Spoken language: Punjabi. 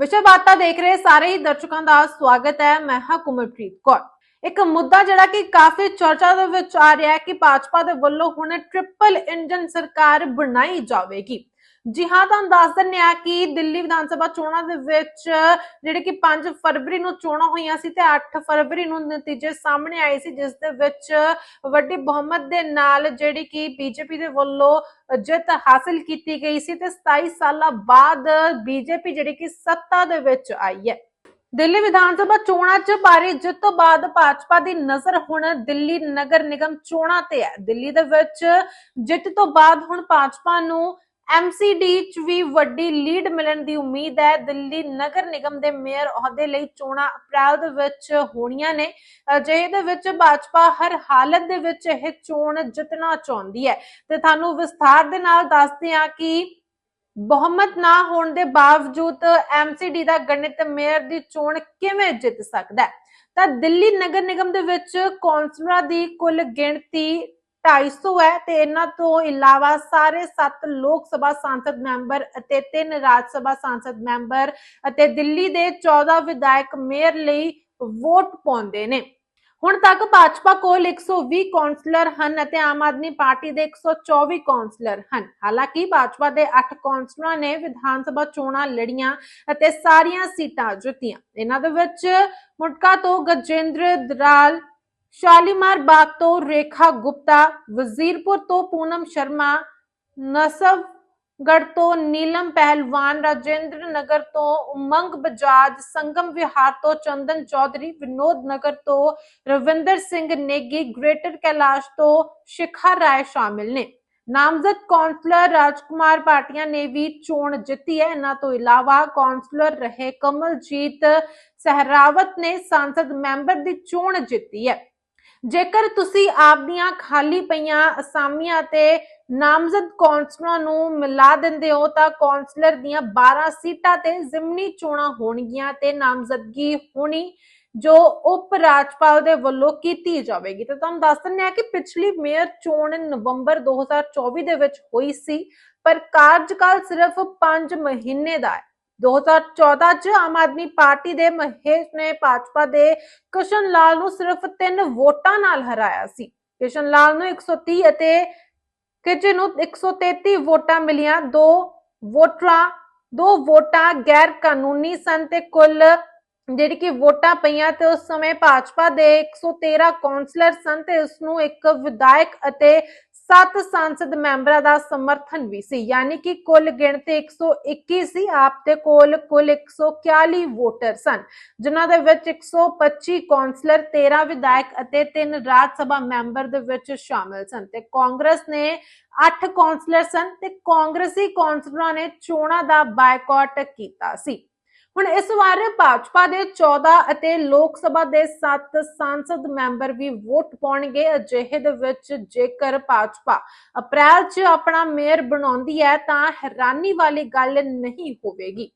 ਵਿਸ਼ਵ ਵਾਰਤਾ ਦੇਖ ਰਹੇ ਸਾਰੇ ਹੀ ਦਰਸ਼ਕਾਂ ਦਾ ਸਵਾਗਤ ਹੈ। ਮੈਂ ਹਾਂ ਕੁਮਰਪ੍ਰੀਤ ਕੌਰ। ਇੱਕ ਮੁੱਦਾ ਜਿਹੜਾ ਕਿ ਕਾਫੀ ਚਰਚਾ ਦੇ ਵਿੱਚ ਆ ਰਿਹਾ ਹੈ ਕਿ ਭਾਜਪਾ ਦੇ ਵੱਲੋਂ ਹੁਣ ਟ੍ਰਿਪਲ ਇੰਜਨ ਸਰਕਾਰ ਬਣਾਈ ਜਾਵੇਗੀ। ਜੀ ਹਾਂ, ਤੁਹਾਨੂੰ ਦੱਸ ਦਿੰਦੇ ਆ ਕਿ ਦਿੱਲੀ ਵਿਧਾਨ ਸਭਾ ਚੋਣਾਂ ਦੇ ਵਿੱਚ ਜਿਹੜੇ ਕਿ 5 ਫਰਵਰੀ ਨੂੰ ਚੋਣਾਂ ਹੋਈਆਂ ਸੀ ਤੇ 8 ਫਰਵਰੀ ਨੂੰ ਨਤੀਜੇ ਸਾਹਮਣੇ ਆਏ ਸੀ, ਜਿਸ ਦੇ ਵਿੱਚ ਵੱਡੀ ਬਹੁਮਤ ਦੇ ਨਾਲ ਜਿਹੜੀ ਕਿ ਬੀਜੇਪੀ ਦੇ ਵੱਲੋਂ ਜਿੱਤ ਹਾਸਲ ਕੀਤੀ ਗਈ ਸੀ ਤੇ 27 ਸਾਲਾਂ ਬਾਅਦ ਬੀਜੇਪੀ ਜਿਹੜੀ ਕਿ ਸੱਤਾ ਦੇ ਵਿੱਚ ਆਈ ਹੈ। ਦਿੱਲੀ ਵਿਧਾਨ ਸਭਾ ਚੋਣਾਂ 'ਚ ਭਾਰੀ ਜਿੱਤ ਤੋਂ ਬਾਅਦ ਭਾਜਪਾ ਦੀ ਨਜ਼ਰ ਹੁਣ ਦਿੱਲੀ ਨਗਰ ਨਿਗਮ ਚੋਣਾਂ ਤੇ ਹੈ। ਦਿੱਲੀ ਦੇ ਵਿੱਚ ਜਿੱਤ ਤੋਂ ਬਾਅਦ ਹੁਣ ਭਾਜਪਾ ਨੂੰ ਐਮਸੀਡੀ 'ਚ ਵੀ ਵੱਡੀ ਲੀਡ ਮਿਲਣ ਦੀ ਉਮੀਦ ਹੈ। ਦਿੱਲੀ ਨਗਰ ਨਿਗਮ ਦੇ ਮੇਅਰ ਅਹੁਦੇ ਲਈ ਚੋਣਾਂ ਅਪ੍ਰੈਲ ਦੇ ਵਿੱਚ ਹੋਣੀਆਂ ਨੇ। ਅਜਿਹੇ ਦੇ ਵਿੱਚ ਭਾਜਪਾ ਹਰ ਹਾਲਤ ਦੇ ਵਿੱਚ ਇਹ ਚੋਣ ਜਿੱਤਣਾ ਚਾਹੁੰਦੀ ਹੈ। ਤੇ ਤੁਹਾਨੂੰ ਵਿਸਥਾਰ ਦੇ ਨਾਲ ਦੱਸਦੇ ਹਾਂ ਕਿ ਬਹੁਮਤ ਨਾ ਹੋਣ ਦੇ ਬਾਵਜੂਦ ਐਮਸੀਡੀ ਦਾ ਗਣਿਤ ਮੇਅਰ ਦੀ ਚੋਣ ਕਿਵੇਂ ਜਿੱਤ ਸਕਦਾ ਹੈ? ਤਾਂ ਦਿੱਲੀ ਨਗਰ ਨਿਗਮ ਦੇ ਵਿੱਚ ਕੌਂਸਲਰਾਂ ਦੀ ਕੁੱਲ ਗਿਣਤੀ 250 ਹੈ ਤੇ ਇਹਨਾਂ ਤੋਂ ਇਲਾਵਾ ਸਾਰੇ 7 ਲੋਕ ਸਭਾ ਸੰਸਦ ਮੈਂਬਰ ਅਤੇ 3 ਰਾਜ ਸਭਾ ਸੰਸਦ ਮੈਂਬਰ ਅਤੇ ਦਿੱਲੀ ਦੇ 14 ਵਿਧਾਇਕ ਮੇਅਰ ਲਈ ਵੋਟ ਪਾਉਂਦੇ ਨੇ। ਹੁਣ ਤੱਕ ਭਾਜਪਾ ਕੋਲ 120 ਕੌਂਸਲਰ ਹਨ ਅਤੇ ਆਮ ਆਦਮੀ ਪਾਰਟੀ ਦੇ 124 ਕੌਂਸਲਰ ਹਨ। ਹਾਲਾਂਕਿ ਭਾਜਪਾ ਦੇ 8 ਕੌਂਸਲਰਾਂ ਨੇ ਵਿਧਾਨ ਸਭਾ ਚੋਣਾਂ ਲੜੀਆਂ ਅਤੇ ਸਾਰੀਆਂ ਸੀਟਾਂ ਜਿੱਤੀਆਂ। ਇਹਨਾਂ ਦੇ ਵਿੱਚ ਮੁਟਕਾ ਤੋਂ ਗਜੇਂਦਰ ਦਰਾਲ ਸ਼ਾਲੀਮਾਰ ਬਾਗ ਤੋਂ ਰੇਖਾ ਗੁਪਤਾ ਵਜ਼ੀਰਪੁਰ ਤੋਂ ਪੂਨਮ ਸ਼ਰਮਾ ਨਸਵਗੜ ਤੋਂ ਨੀਲਮ ਪਹਿਲਵਾਨ ਰਾਜੇਂਦਰ ਨਗਰ ਤੋਂ ਉਮੰਗ ਬਜਾਜ ਸੰਗਮ ਵਿਹਾਰ ਤੋਂ ਚੰਦਨ ਚੌਧਰੀ ਵਿਨੋਦ ਨਗਰ ਤੋਂ ਰਵਿੰਦਰ ਸਿੰਘ ਨੇਗੀ ਗ੍ਰੇਟਰ ਕੈਲਾਸ਼ ਤੋਂ ਸ਼ਿਖਾ ਰਾਏ ਸ਼ਾਮਿਲ ਨੇ ਨਾਮਜ਼ਦ ਕੌਂਸਲਰ ਰਾਜਕੁਮਾਰ ਪਾਟਿਆ ਨੇ ਵੀ ਚੋਣ ਜਿੱਤੀ ਹੈ ਇਹਨਾਂ ਤੋਂ ਇਲਾਵਾ ਕੌਂਸਲਰ ਰਹੇ ਕਮਲਜੀਤ ਸਹਿਰਾਵਤ ਨੇ ਸੰਸਦ ਮੈਂਬਰ ਦੀ ਚੋਣ ਜਿੱਤੀ ਹੈ ਜੇਕਰ ਤੁਸੀਂ ਆਪਦੀਆਂ ਖਾਲੀ ਪਈਆਂ ਅਸਾਮੀਆਂ ਤੇ ਨਾਮਜ਼ਦ ਕੌਂਸਲਰਾਂ ਨੂੰ ਮਿਲਾ ਦਿੰਦੇ ਹੋ, ਤਾਂ ਕੌਂਸਲਰ ਦੀਆਂ 12 ਸੀਟਾਂ ਤੇ ਜ਼ਿਮਨੀ ਚੋਣਾਂ ਹੋਣਗੀਆਂ ਤੇ ਨਾਮਜ਼ਦਗੀ ਹੋਣੀ ਜੋ ਉਪ ਰਾਜਪਾਲ ਦੇ ਵੱਲੋਂ ਕੀਤੀ ਜਾਵੇਗੀ। ਤੇ ਤੁਹਾਨੂੰ ਦੱਸ ਦਿੰਦੇ ਆ ਕਿ ਪਿਛਲੀ ਮੇਅਰ ਚੋਣ ਨਵੰਬਰ 2024 ਦੇ ਵਿੱਚ ਹੋਈ ਸੀ, ਪਰ ਕਾਰਜਕਾਲ ਸਿਰਫ 5 ਮਹੀਨੇ ਦਾ ਹੈ। 2014 ਚ ਆਮ ਆਦਮੀ ਪਾਰਟੀ ਦੇ ਮਹੇਸ਼ ਨੇ ਭਾਜਪਾ ਦੇ ਕਸ਼ਨ ਲਾਲ ਨੂੰ ਸਿਰਫ 3 ਵੋਟਾਂ ਨਾਲ ਹਰਾਇਆ ਸੀ। ਕਸ਼ਨ ਲਾਲ ਨੂੰ 130 ਅਤੇ ਕਿਜੇ ਨੂੰ 133 ਵੋਟਾਂ ਮਿਲੀਆਂ। ਦੋ ਵੋਟਰਾਂ, ਦੋ ਵੋਟਾਂ ਗੈਰ ਕਾਨੂੰਨੀ ਸਨ ਤੇ ਕੁੱਲ ਜਿਹੜੀ ਕਿ ਵੋਟਾਂ ਪਈਆਂ ਤੇ ਉਸ ਸਮੇਂ ਭਾਜਪਾ ਦੇ 113 ਕੌਂਸਲਰ ਸਨ ਤੇ ਉਸ ਨੂੰ ਇੱਕ ਵਿਧਾਇਕ ਅਤੇ ਸੱਤ ਸੰਸਦ ਮੈਂਬਰਾਂ ਦਾ ਸਮਰਥਨ ਵੀ ਸੀ, ਯਾਨੀ ਕਿ ਕੁੱਲ ਗਿਣਤੀ 121 ਸੀ ਆਪ ਦੇ ਕੋਲ ਕੁੱਲ 141 ਵੋਟਰ ਸਨ, ਜਿਨ੍ਹਾਂ ਦੇ ਵਿੱਚ 125 ਕੌਂਸਲਰ 13 ਵਿਧਾਇਕ ਅਤੇ 3 ਰਾਜ ਸਭਾ ਮੈਂਬਰ ਦੇ ਵਿੱਚ ਸ਼ਾਮਿਲ ਸਨ ਤੇ ਕਾਂਗਰਸ ਨੇ 8 ਕੌਂਸਲਰ ਸਨ ਤੇ ਕਾਂਗਰਸੀ ਕੌਂਸਲਰਾਂ ਨੇ ਚੋਣਾਂ ਦਾ ਬਾਈਕਾਟ ਕੀਤਾ ਸੀ। ਹੁਣ ਇਸ ਵਾਰ ਭਾਜਪਾ ਦੇ 14 ਅਤੇ ਲੋਕ ਸਭਾ ਦੇ 7 ਸੰਸਦ ਮੈਂਬਰ ਵੀ ਵੋਟ ਪਾਉਣਗੇ। ਅਜਿਹੇ ਦੇ ਵਿੱਚ ਜੇਕਰ ਭਾਜਪਾ ਅਪ੍ਰੈਲ 'ਚ ਆਪਣਾ ਮੇਅਰ ਬਣਾਉਂਦੀ ਹੈ ਤਾਂ ਹੈਰਾਨੀ ਵਾਲੀ ਗੱਲ ਨਹੀਂ ਹੋਵੇਗੀ।